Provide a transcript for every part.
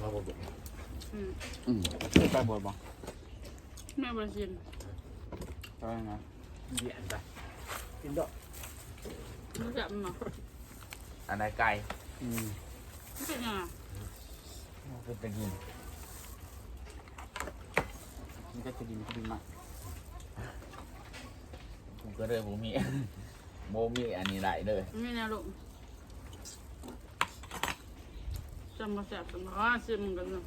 เราบอกอืมอืมไปบวชบ่แม่บริสินไปนะเบียนไปกินดอกรู้จักมันเหรออันไหนไก่อืมมันเป็นยังไงเป็นเป็นหินมันก็จะดีมันก็ดีมากกูก็เลยโมมีโมมีอันนี้ไหลเลยมันมีแนวลง จำมาแสบจำมาว่าซิมกันเนาะ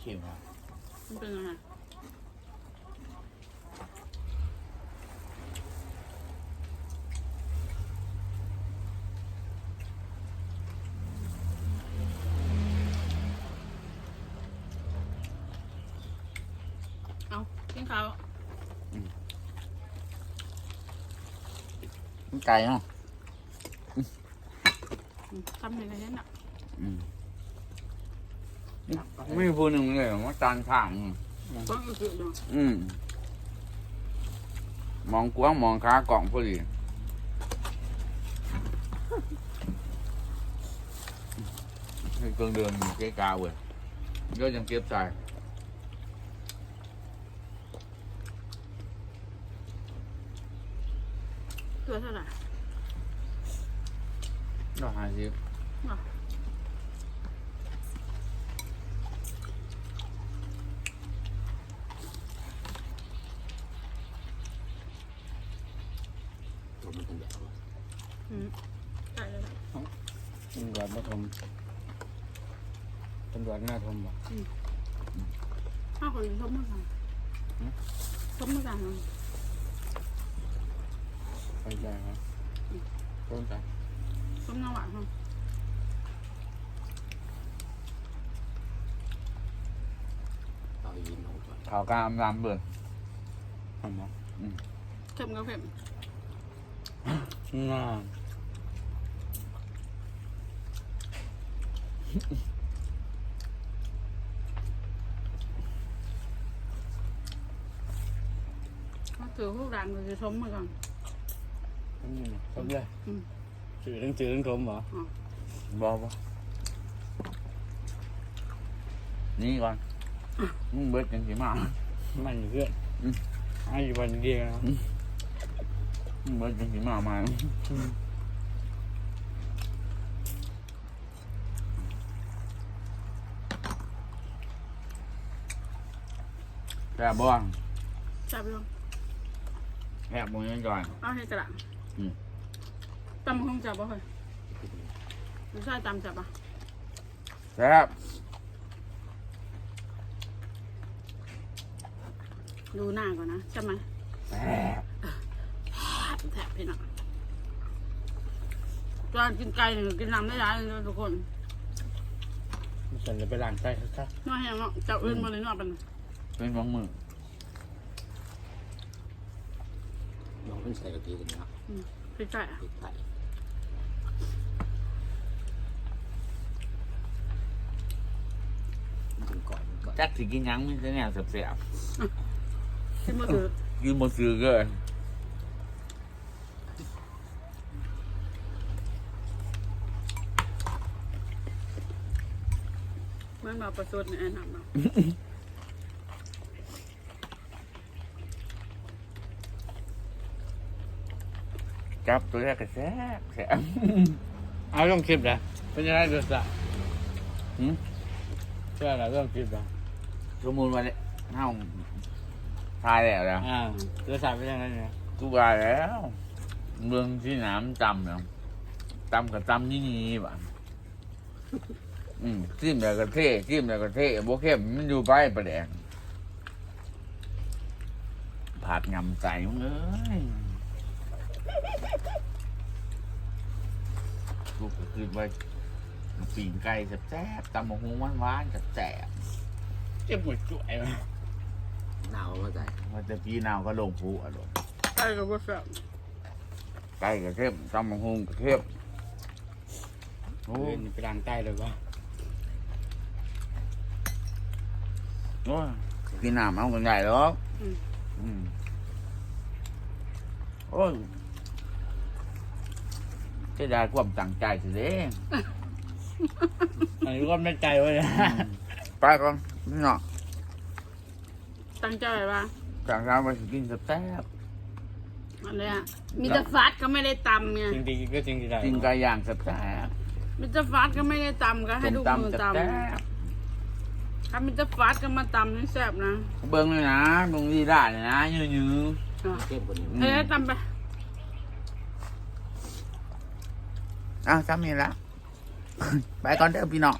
เข็มครับมันเป็นยังไงเอากินข้าวมันไก่เนาะอืมทำยังไงเนี่ยน่ะอืม ไม่มีผู้หนึ่งเลยว่าจานข้างก็คือเนาะอืมมองกว้างมองขากล่องพอดีให้เครื่องเดินเก๊กาเว้ยเยอะยังเก็บใจตัวเท่าไหร่ก็หาสิบ ตัวมันเป็นแบบว่า อืมใช่แล้วล่ะ ตำรวจมาทมตำรวจหน้าทมบ่ห้าคนชมมาสั่งชมมาสั่งเลยไปใจครับต้นใจชมน้ำหวานครับต่อยินเอาไปข่าวกลางอำลำเบื่อทำบ่เค็มกับเค็มน่า ก็คือพวกร้านก็จะชมมาก่อนทำยังไงทำเลยอืมจืดทั้งจืดทั้งทมบ่บอกว่านี่ก่อนมึงเบิดยังสิมา มันอยู่เพื่อนอืมอาอยู่วันเดียวนะมึงเบิดยังสิมามา แต่บ่จับลงแอบมึงยังก่อน เอาให้กระดังอืม ตำคงจับบ่เคยไม่ใช่ตำจับอะแซ่บดูหน้าก่อนนะใช่ไหมแซ่บแทบพี่น้องตอนกินไก่เนี่ยกินน้ำได้หลายเลยนะทุกคนมันสั่นจะไปล้างใต้ครับน้อยแห้งเนาะเจ้าอื่นมาเลยเนาะเป็น เป็นของมือลองเพิ่งใส่กะทิกันนะพี่ไก่อะพริกไทยมันถึงก่อนมันก่อนจักสิกินหยังมีแต่แนวแซ่บที่มือถือๆกินบ่ซื้อเกินมันมาประสดในแอนนาม จับตัวแรกก็แซ่บแซ่บเอาลงคลิปนะเป็นยังไงดูสะหืมเชื่อเราเรื่องคลิปนะสมมุติว่าเนี่ยเฮาทายแล้วนะอ่าดูสะเป็นยังไงเนี่ยกูว่าแล้ว เมืองที่น้ำจำเนาะจำกับจำนี่นี่บ่ะอืมจิ้มแล้วก็เท่จิ้มแล้วก็เท่บ่เข้มมันอยู่ไปประแดงผัดงำใจมึงเอ้ย กูก็คือว่าปีนไก่แซ่บๆตำมะฮุงหวานๆแซ่บเจ็บปวดจุ๋ยมาหนาวมาใส่ๆมันจะปีนาวก็ลงผูอะลงไก่กับบัวแซ่บไก่ก็เข้มตำมะฮุงก็เข้มโอ้เดินไปล้างใต้เลยว่าโอ้ยกินน้ำเอากันใหญ่หรอกอืมอืมโอ้ย จะได้ความตั้งใจสิเด้อันนี้ก็ไม่ใจไว้นะไปก่อนพี่น้องตั้งใจไว้ว่าจากร้านไปกินแซ่บอะไรอะมีแต่ฟัดก็ไม่ได้ตำไงจริงๆก็จริงๆได้ๆกินไก่ย่างแซ่บมีแต่ฟัดก็ไม่ได้ตำก็ๆให้ส้มลูกมือตำตแซ่บำถ้ามีแต่ฟัดก็มาตำให้แซ่บนะๆเบิ้งเลยนะเบิ้งดีได้เลยนะยืนยืนอะเข้มกว่านี้ เอ้ยตำไป อ้าวจำมีแล้วไปก่อนเด้อพี่น้อง